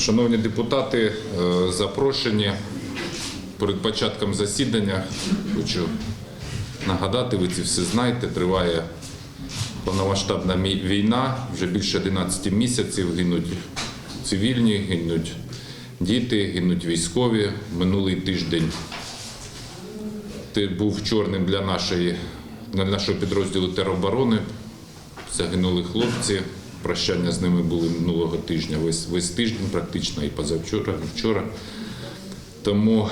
Шановні депутати, е, запрошені перед початком засідання. Хочу нагадати, ви це всі знаєте, триває повномасштабна війна, вже більше 11 місяців гинуть цивільні, гинуть діти, гинуть військові. Минулий тиждень ти був чорним для нашої для нашого підрозділу тероборони. Загинули хлопці. Прощання з ними були минулого тижня, весь, весь тиждень, практично і позавчора, і вчора. Тому,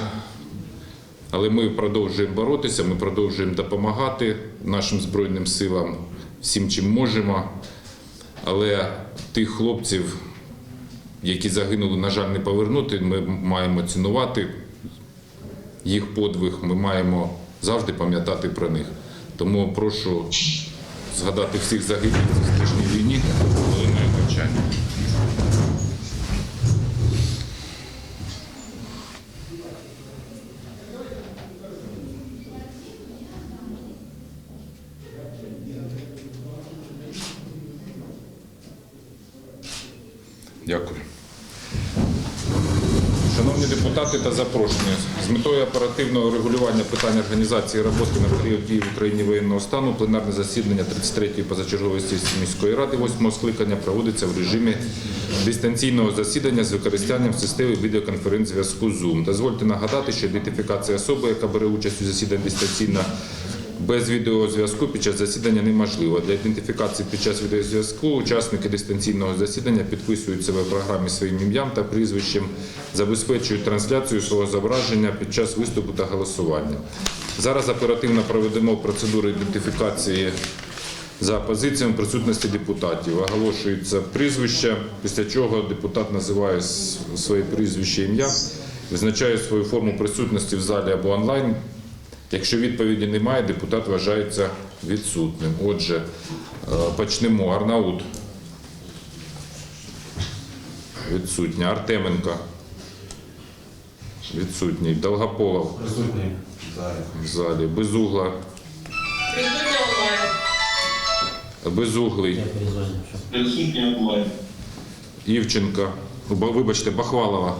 але ми продовжуємо боротися, ми продовжуємо допомагати нашим Збройним силам всім, чим можемо. Але тих хлопців, які загинули, на жаль, не повернути, ми маємо цінувати їх подвиг, ми маємо завжди пам'ятати про них. Тому прошу згадати всіх загиблих Дякую. Шановні депутати та запрошені, з метою оперативного регулювання питань організації роботи на період дії в Україні воєнного стану пленарне засідання 33-ї позачергової сесії міської ради 8 скликання проводиться в режимі дистанційного засідання з використанням системи відеоконференц-зв'язку Zoom. Дозвольте нагадати, що ідентифікація особи, яка бере участь у засіданні дистанційно без відеозв'язку під час засідання неможливо. Для ідентифікації під час відеозв'язку учасники дистанційного засідання підписують себе в програмі своїм ім'ям та прізвищем, забезпечують трансляцію свого зображення під час виступу та голосування. Зараз оперативно проведемо процедуру ідентифікації за позиціями присутності депутатів. Оголошується прізвище, після чого депутат називає своє прізвище ім'я, визначає свою форму присутності в залі або онлайн. Якщо відповіді немає, депутат вважається відсутним. Отже, е, почнемо. Арнаут. Відсутня. Артеменко. Відсутній. Долгополов. Присутній. В залі. Безугла. Присутня онлайн. Безуглий. Перезвоню. онлайн. Івченка. Вибачте, Бахвалова.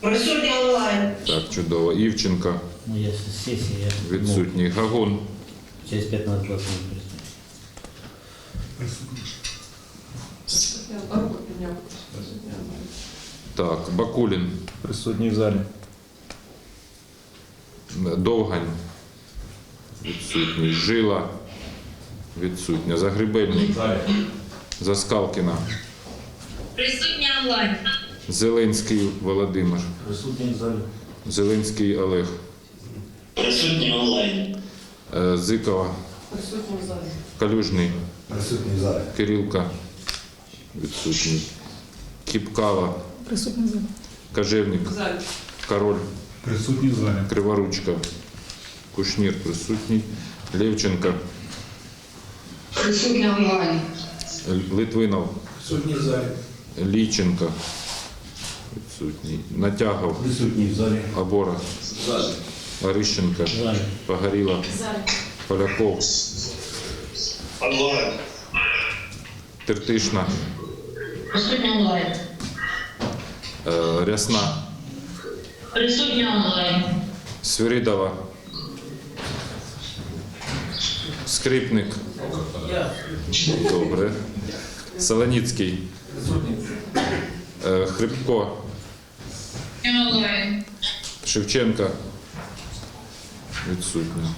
Присутня онлайн. Так, чудово. Івченка. Ну, я с я Відсутній. Гагун. через 15 минут присутствовать. Так, Бакулін. Присутній в залі. Довгань. Відсутній. Жила. Відсутня. Загребельник. Заскалкіна. Присутня онлайн. Зеленський Володимир. Присутний в зале. Зеленський Олег. Присутні онлайн. Е, Зикова. Присутня в залі. Калюжний. Присутній в залі. Кирилка. Відсутній. Кіпкава. Присутня зала. Кажевник. В залі. Король. Присутній в залі. Криворучка. Кушнір присутній. Левченко. Присутня онлайн. Литвинов. Присутній в залі. Ліченко. Відсутній. Натягов. Присутній в залі. Абора. Орищенко. Погоріла. Поляков. Онлайн. Тертишна. Присутня онлайн. Е, Рясна. Присутня онлайн. Свиридова. Скрипник. Добре. Солоніцький. Е, Хрипко. Онлайн. Шевченка. Відсутня.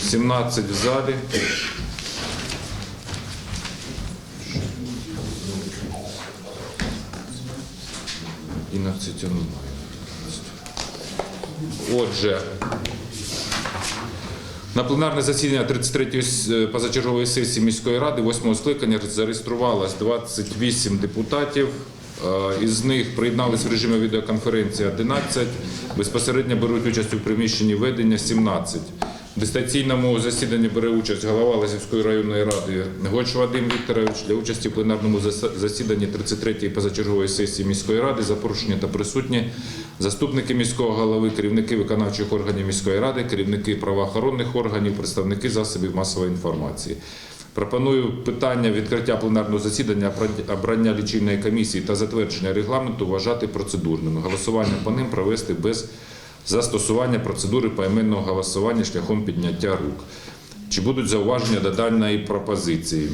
Сімнадцять в залі. Одинадцять онлайн. Отже, на пленарне засідання 33-ї е, позачергової сесії міської ради 8 скликання зареєструвалось 28 депутатів. Е, Із них приєднались в режимі відеоконференції 11, безпосередньо беруть участь у приміщенні ведення 17. В дистанційному засіданні бере участь голова Лазівської районної ради Гоч Вадим Вікторович для участі в пленарному засіданні 33-ї позачергової сесії міської ради запрошені та присутні заступники міського голови, керівники виконавчих органів міської ради, керівники правоохоронних органів, представники засобів масової інформації. Пропоную питання відкриття пленарного засідання, обрання- лічильної комісії та затвердження регламенту вважати процедурними. Голосування по ним провести без застосування процедури поіменного голосування шляхом підняття рук. Чи будуть зауваження до даної пропозиції?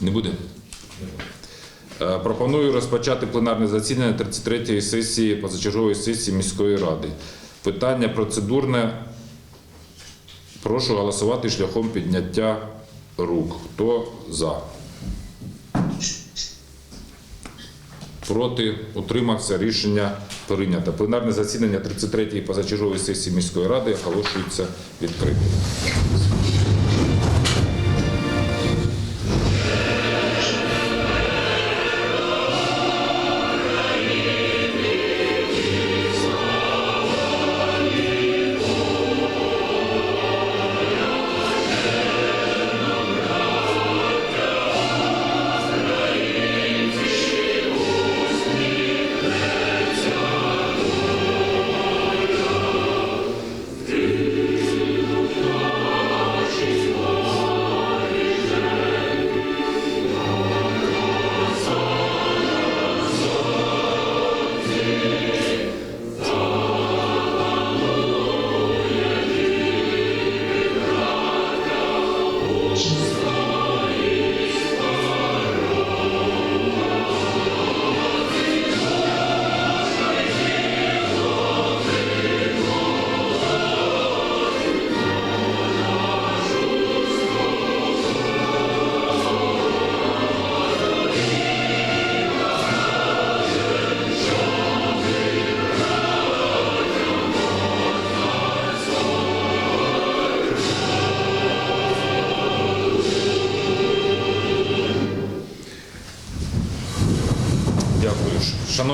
Не буде? Е, Пропоную розпочати пленарне засідання 33-ї сесії позачергової сесії міської ради. Питання процедурне. Прошу голосувати шляхом підняття рук. Хто за? Проти утримався. Рішення прийнято. Пленарне засідання 33-ї позачергової сесії міської ради оголошується відкритим.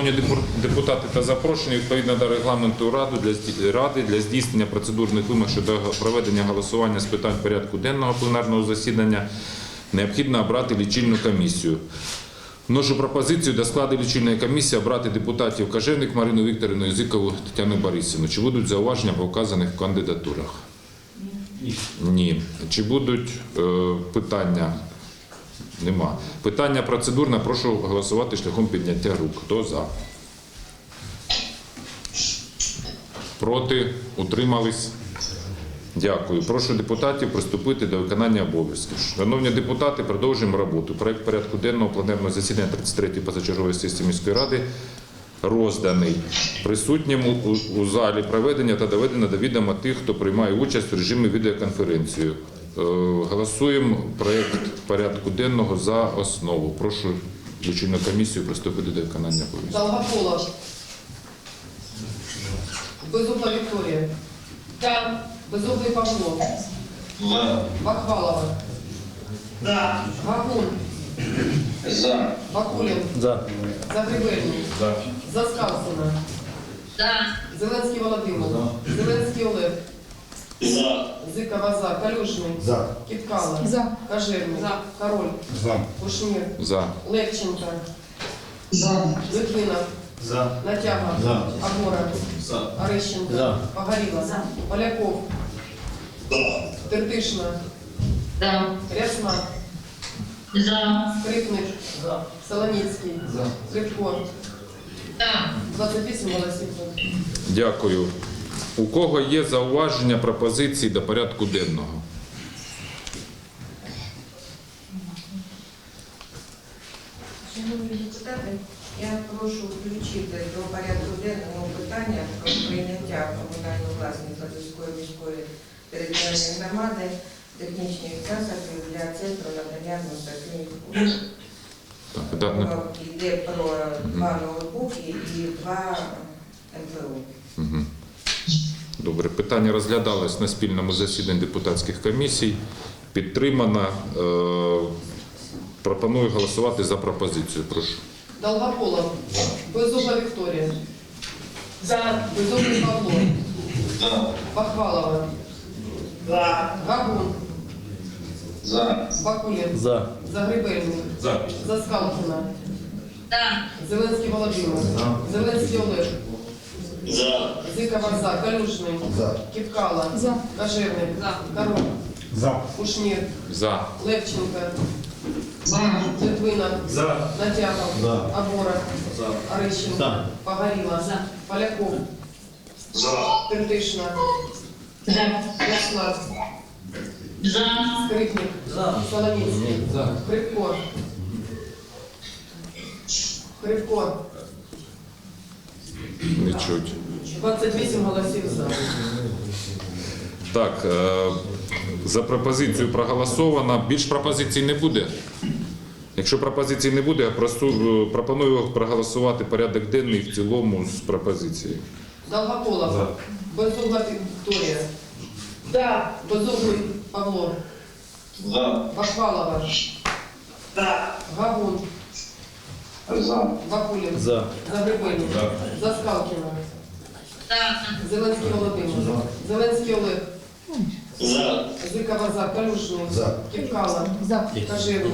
Шановні депу- депутати та запрошені, відповідно до регламенту Ради для, Ради для здійснення процедурних вимог щодо проведення голосування з питань порядку денного пленарного засідання необхідно обрати лічильну комісію. Вношу пропозицію до складу лічильної комісії обрати депутатів Кажевник Марину Вікторівну і Зикову Тетяну Борисівну. Чи будуть зауваження по вказаних кандидатурах? Ні. Чи будуть е, питання? Нема. Питання процедурне. Прошу голосувати шляхом підняття рук. Хто за? Проти? Утримались? Дякую. Прошу депутатів приступити до виконання обов'язків. Шановні депутати, продовжуємо роботу. Проект порядку денного пленарного засідання 33-ї позачергової сесії міської ради розданий присутнім у, у- у залі проведення та доведення до відома тих, хто приймає участь в режимі відеоконференції. Е, голосуємо проект порядку денного за основу. Прошу лічильну комісію приступити до виконання обов'язків. Долгополов. Безугла Виктория. Да. Безуглый Павло. За. Бахвалова. Да. Гакун. За. Бакулин. За. Загребельний. Заскавсина. Да. Зеленський Володимир. Зеленський Олег. За. Зикова за. Калюжний. За. Кіткала. За. Кожевник. За. Король. За. Кушнір. За. Левченко. За. Литвинов. За. Натяга. За. Агора. За. Орещенко. За. Погоріла. За. Поляков. За. Тертишна. Да. Рясна. За. Скрипник. Солоніцький. За. Кривко. Да. 28 голосів. Дякую. У кого є зауваження пропозиції до порядку денного? Шановні депутати, я прошу включити до порядку денного питання про прийняття комунальної власності Лазівської міської територіальної громади технічних засобів для центру надання адміністративних послуг. Йде про два ноутбуки і два МПУ. Добре, питання розглядалось на спільному засіданні депутатських комісій. Підтримано. Е, Пропоную голосувати за пропозицію. Прошу. Долгополов. Безугла Виктория. За. Безуглый Павло. За. Бахвалова. За. Гагун, За. Бакулін, За. Загребельний, За. Заскалкіна, За. Зеленський Володимир, Зеленський Олег, За. Зикова за, Калюжний, За. Кіпкала, Кожевник, За. Король, За. Кушнір, За. Левченко, За. Литвина, За. Натяков, За. Абора, За. Орищенко, За. Погоріла, За. Поляков, За. Тертишна, За. Яслав, За. Скрипник, Солоницький, Хрипко, Хрипко, Не чуть. 28 голосів за. Так, е, за пропозицію проголосовано. Більш пропозицій не буде. Якщо пропозицій не буде, я просу- е, пропоную проголосувати порядок денний в цілому з пропозицією. Долгополов, За. Безугла Вікторія, За. Безуглий Павло, За. Бахвалова, За. Гагун, За. Бакулін, За. Загребельний, Заскалкіна, За. Зеленський Володимир, Зеленський Олег, За. Зикова за, Калюшний, За. Кіпкала, За. Кожевник,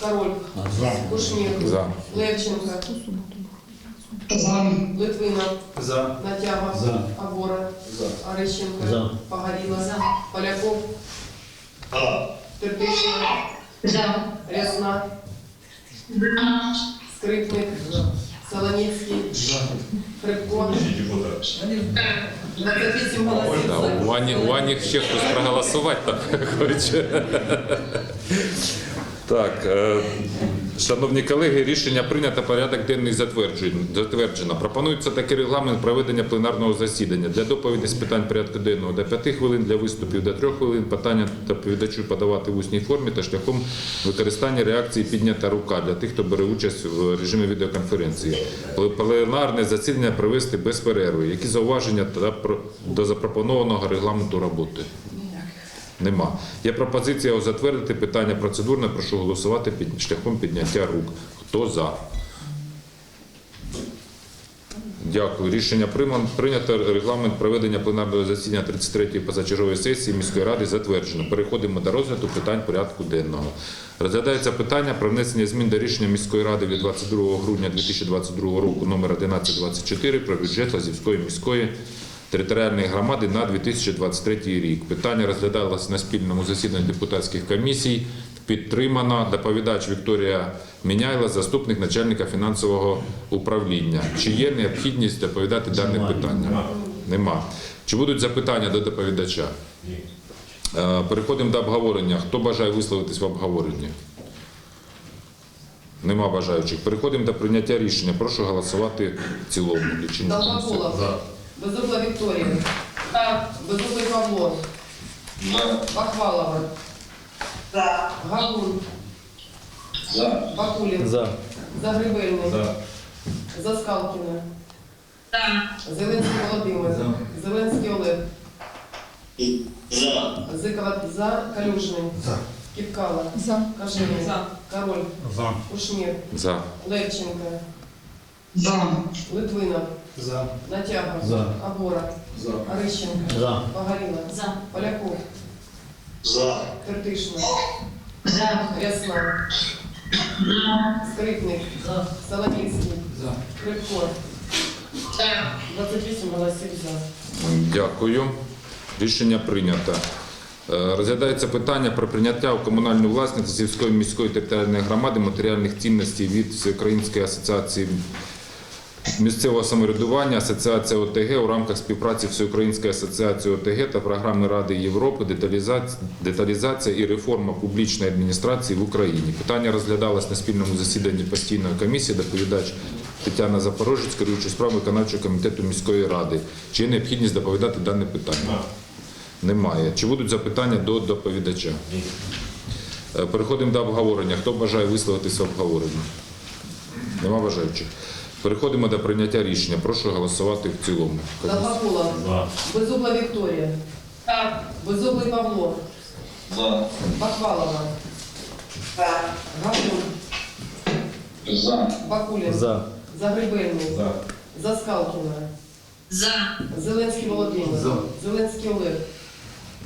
Король, За. Кушнір, За. Левченко, За. Литвина, За. Натяга, За. Абора, За. Орищенко, За. Погоріла, За. Поляков, За. Терпишина, За. Рясна, Скрипник, Солоницький, Хрипко, 28 голосів Да, у. Вані, у Вані ще хтось проголосувати там хоче. Так, е, шановні колеги, рішення прийнято, порядок денний затверджено. Пропонується такий регламент проведення пленарного засідання. Для доповіді з питань порядку денного до 5 хвилин, для виступів до 3 хвилин, питання доповідачу подавати в усній формі та шляхом використання реакції піднята рука для тих, хто бере участь в режимі відеоконференції. Пленарне засідання провести без перерви. Які зауваження до запропонованого регламенту роботи? Нема. Є пропозиція затвердити питання процедурне. Прошу голосувати під шляхом підняття рук. Хто за? Дякую. Рішення прийнято. Регламент проведення пленарного засідання 33-ї позачергової сесії міської ради затверджено. Переходимо до розгляду питань порядку денного. Розглядається питання про внесення змін до рішення міської ради від 22 грудня 2022 року номер 1124 про бюджет Лазівської міської територіальної громади на 2023 рік. Питання розглядалось на спільному засіданні депутатських комісій. Підтримано доповідач Вікторія Міняйла, заступник начальника фінансового управління. Чи є необхідність доповідати дане питання? Нема. Чи будуть запитання до доповідача? Е, Переходимо до обговорення. Хто бажає висловитись в обговоренні? Нема бажаючих. Переходимо до прийняття рішення. Прошу голосувати в цілому. Лічильник Безугла Вікторія, Безуглий Павло, За. Бахвалова, Гагун, За. Бакулін, За. Загребельний, За. Заскалкіна, За. Зеленський Володимир, Зеленський Олег, За. Зикова за, Калюжний, За. Кіпкала, За. Кожевник, Король, За. Кушнір, За. Левченко, За. Литвина, За. Натяга, За. Абора, За. Орищенко, За. Погоріла, За. Поляков, За. Тертишна, За. Рясна, Скрипник, Солоницький, За. Хрипко, За. 28 голосів за. Дякую. Рішення прийнято. Е, Розглядається питання про прийняття у комунальну власність сільської міської територіальної громади матеріальних цінностей від Всеукраїнської асоціації місцевого самоврядування, Асоціація ОТГ у рамках співпраці Всеукраїнської асоціації ОТГ та програми Ради Європи деталізація, і реформа публічної адміністрації в Україні. Питання розглядалось на спільному засіданні постійної комісії. Доповідач Тетяна Запорожець, керуючи справами виконавчого комітету міської ради. Чи є необхідність доповідати дане питання? Немає. Чи будуть запитання до доповідача? Е, Переходимо до обговорення. Хто бажає висловитися в обговоренні? Нема бажаючих. Переходимо до прийняття рішення. Прошу голосувати в цілому. Долгополов, Безугла Вікторія, Безуглий Павло, За. Бахвалова, Гагун, За. Бакулін, За. Загребельний, За. Заскалкіна, За. Зеленський Володимир, За. Зеленський Олег,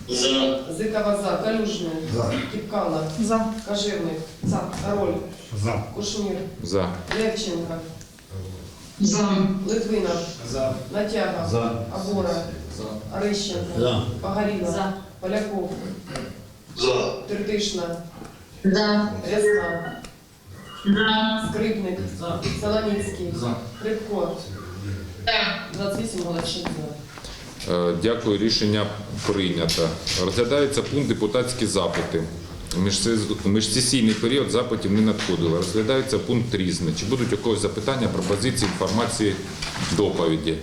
За. Зикова за. Калюжний. За. Кіпкала. За. Кожевник. За. Король. За. Кушнір. За. Левченко. За. Литвинов. За. Натяга. За. Абора. Орищенко. За. Погоріла. За. Поляков. За. Тертишна. За. Рясна. За. Скрипник. Солоніцький. За. Крипко. За. 28 голосів за. Е, Дякую, рішення прийнято. Розглядається пункт депутатські запити. Міжсесійний період запитів не надходило. Розглядається пункт різне. Чи будуть у когось запитання, пропозиції, інформації, доповіді?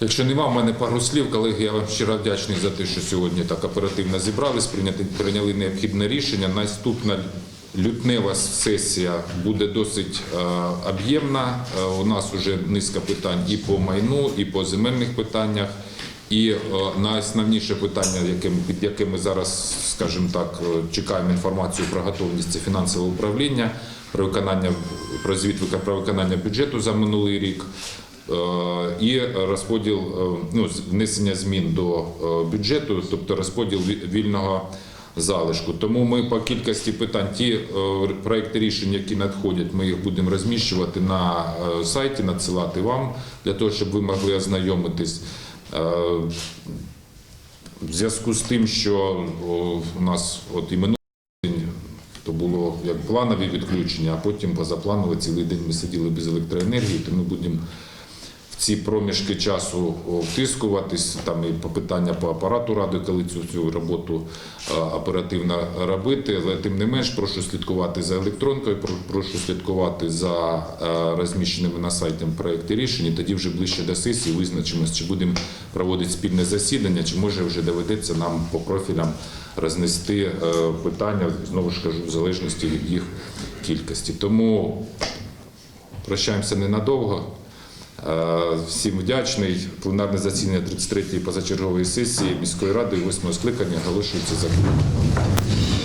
Якщо нема, в мене пару слів, колеги, я вам щиро вдячний за те, що сьогодні так оперативно зібрались, прийняли необхідне рішення. Наступна лютнева сесія буде досить е, об'ємна. Е, у нас вже низка питань і по майну, і по земельних питаннях. І е, найосновніше питання, яке, під яке ми зараз, скажімо так, е, чекаємо інформацію про готовність це фінансове управління, про виконання про звіт про виконання бюджету за минулий рік. Е, І розподіл ну, внесення змін до бюджету, тобто розподіл вільного залишку. Тому ми по кількості питань, ті проекти рішень, які надходять, ми їх будемо розміщувати на сайті, надсилати вам для того, щоб ви могли ознайомитись. В зв'язку з тим, що у нас от і минулий день то було як планові відключення, а потім позапланово цілий день ми сиділи без електроенергії, то ми будемо ці проміжки часу втискуватись. Там і питання по апарату ради, коли цю, цю роботу оперативно робити. Але тим не менш, прошу слідкувати за електронкою, прошу слідкувати за розміщеними на сайті проекти рішень. І тоді вже ближче до сесії визначимось, чи будемо проводити спільне засідання, чи може вже доведеться нам по профілям рознести питання, знову ж кажу, в залежності від їх кількості. Тому прощаємося ненадовго. Е, Всім вдячний. Пленарне засідання 33-ї позачергової сесії міської ради 8 скликання оголошується закритим.